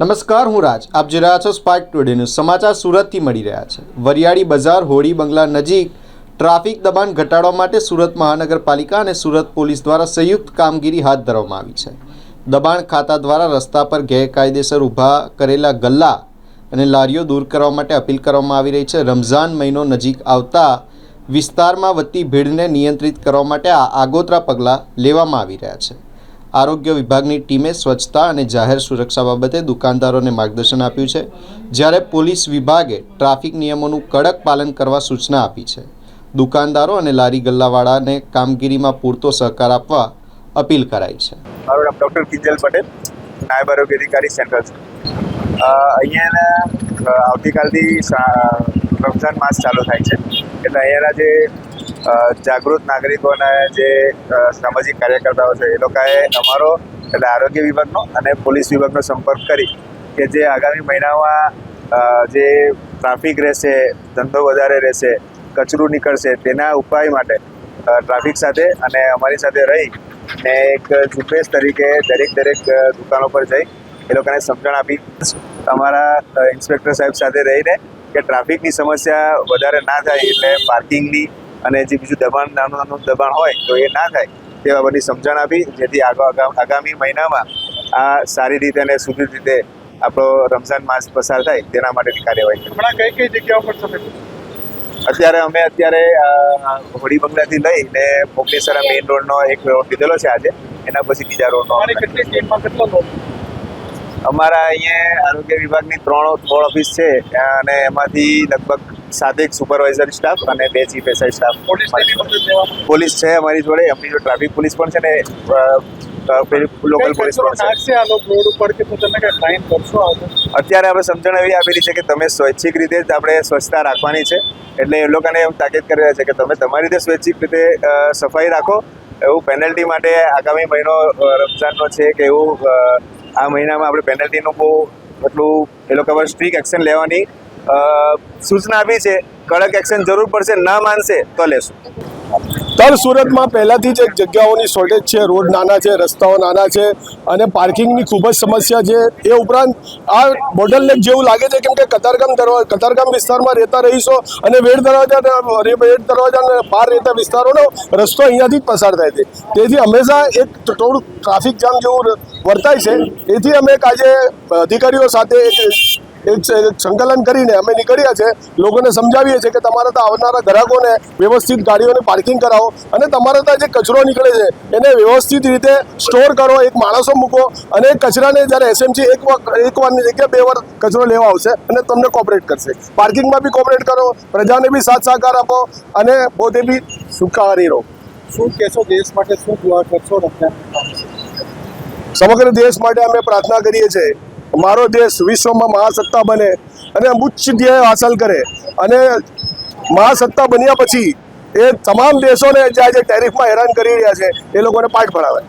નમસ્કાર, હું રાજ. આપ જે રહ્યા છો સ્પાર્ક ટુડે ન્યૂઝ સમાચાર સુરતથી મળી રહ્યા છે. વરિયાળી બજાર, હોળી બંગલા નજીક ટ્રાફિક દબાણ ઘટાડવા માટે સુરત મહાનગરપાલિકા અને સુરત પોલીસ દ્વારા સંયુક્ત કામગીરી હાથ ધરવામાં આવી છે. દબાણ ખાતા દ્વારા રસ્તા પર ગેરકાયદેસર ઊભા કરેલા ગલ્લા અને લારીઓ દૂર કરવા માટે અપીલ કરવામાં આવી રહી છે. રમઝાન મહિનો નજીક આવતા વિસ્તારમાં વધતી ભીડને નિયંત્રિત કરવા માટે આ આગોતરા પગલાં લેવામાં આવી રહ્યા છે. આરોગ્ય વિભાગની ટીમે સ્વચ્છતા અને જાહેર સુરક્ષા બાબતે દુકાનદારોને માર્ગદર્શન આપ્યું છે જ્યારે પોલીસ વિભાગે ટ્રાફિક નિયમોનું કડક પાલન કરવા સૂચના આપી છે. દુકાનદારો અને લારી ગલ્લાવાળાને કામગીરીમાં પૂરતો સહકાર આપવા અપીલ કરાઈ છે. મારું નામ ડૉક્ટર કિંજલ પટેલ નાયબ આરોગ્ય અધિકારી સેન્ટ્રલ છે. અ, આવતીકાલથી રમઝાન માસ ચાલુ થાય છે. એટલે અહીંયાના જે જાગૃત નાગરિકોના જે સામાજિક કાર્યકર્તાઓ છે, એ લોકોએ અમારો એટલે આરોગ્ય વિભાગનો અને પોલીસ વિભાગનો સંપર્ક કરી કે જે આગામી મહિનામાં જે ટ્રાફિક રહેશે, ધંધો વધારે રહેશે, કચરું નીકળશે, તેના ઉપાય માટે ટ્રાફિક સાથે અને અમારી સાથે રહી ને એક ઝુંબેશ તરીકે દરેક દરેક દુકાનો પર જઈ એ લોકોને સમજણ આપી. અમારા ઇન્સ્પેક્ટર સાહેબ સાથે રહીને કે ટ્રાફિકની સમસ્યા વધારે ના થાય એટલે પાર્કિંગની અને જે બીજું દબાણ નાનું નાનું દબાણ હોય તો એ ના થાય તે બાબતની સમજણ આપી જેથી આગામી મહિનામાં આ સારી રીતે અને સુદૃઢ રીતે આપણો રમઝાન માસ પસાર થાય તેના માટેની કાર્યવાહી કરી. હમણાં કઈ કઈ જગ્યાઓ પર તમે? અત્યારે અમે અત્યારે હોળી બંગલાથી લઈને મોગનેસરા મેઇન રોડનો એક રોડ લીધેલો છે આજે. એના પછી બીજા રોડનો અમારા અહીંયા આરોગ્ય વિભાગની ત્રણ ત્રણ ઓફિસ છે અને એમાંથી લગભગ સાતેક સુપરવાઇઝર સ્ટાફ અને બે ચીફ એસઆઈ સ્ટાફ. પોલીસ છે અમારી જોડે અમારી જોડે ટ્રાફિક પોલીસ પણ છે ને લોકલ પોલીસ અત્યારે આપણે સમજણ એવી આપેલી છે કે તમે સ્વૈચ્છિક રીતે જ આપણે સ્વચ્છતા રાખવાની છે. એટલે એ લોકોને એમ તાકીદ કરી રહ્યા છે કે તમે તમારી રીતે સ્વૈચ્છિક રીતે સફાઈ રાખો. એવું પેનલ્ટી માટે આગામી મહિનો રમઝાનનો છે કે એવું આ મહિનામાં આપણે પેનલ્ટીનું બહુ એટલું એ લોકો પર સ્ટ્રિક એક્શન લેવાની સૂચના આપી છે, કડક એક્શન જરૂર પડશે, ના માનશે, તો લેશું. તળ સુરતમાં પહેલાંથી જ એક જગ્યાઓની શોર્ટેજ છે, રોડ નાના છે, રસ્તાઓ નાના છે, અને પાર્કિંગની ખૂબ જ સમસ્યા છે. એ ઉપરાંત આ બોટલનેક જેવું લાગે છે, કેમ કે કતારગામ દરવાજા કતારગામ વિસ્તારમાં રહેતા રહીશો અને વેડ દરવાજા વેડ દરવાજા અને પાર રહેતા વિસ્તારોનો રસ્તો અહીંયાથી જ પસાર થાય છે. તેથી હંમેશા એક થોડું ટ્રાફિક જામ જેવું વર્તાય છે. તેથી અમે આજે અધિકારીઓ સાથે એક એક સંકલન કરીને અમે નીકળ્યા છે. લોકોને સમજાવીએ છીએ કે તમારે ત્યાં આવનારા ગ્રાહકોને વ્યવસ્થિત ગાડીઓને પાર્કિંગ કરાવો અને તમારે ત્યાં જે કચરો નીકળે છે. એને વ્યવસ્થિત રીતે સ્ટોર કરો એક માણસો મૂકો અને કચરાને જ્યારે એસએમસી એક વાર એક વારની જગ્યાએ બે વાર કચરો લેવા આવશે અને તમને કોપરેટ કરશે. પાર્કિંગમાં બી કોપરેટ કરો પ્રજાને બી સાથ સહકાર આપો અને પોતે બી સુખાહારી રહો. શું કહેશો દેશ માટે શું કરશો સમગ્ર દેશ માટે અમે પ્રાર્થના કરીએ છીએ મારો દેશ વિશ્વમાં મહાસત્તા બને અને ઉચ્ચ ધ્યેય હાંસલ કરે. અને મહાસત્તા બન્યા પછી એ તમામ દેશોને જે આજે ટેરિફમાં હેરાન કરી રહ્યા છે, એ લોકોને પાઠ ભણાવે.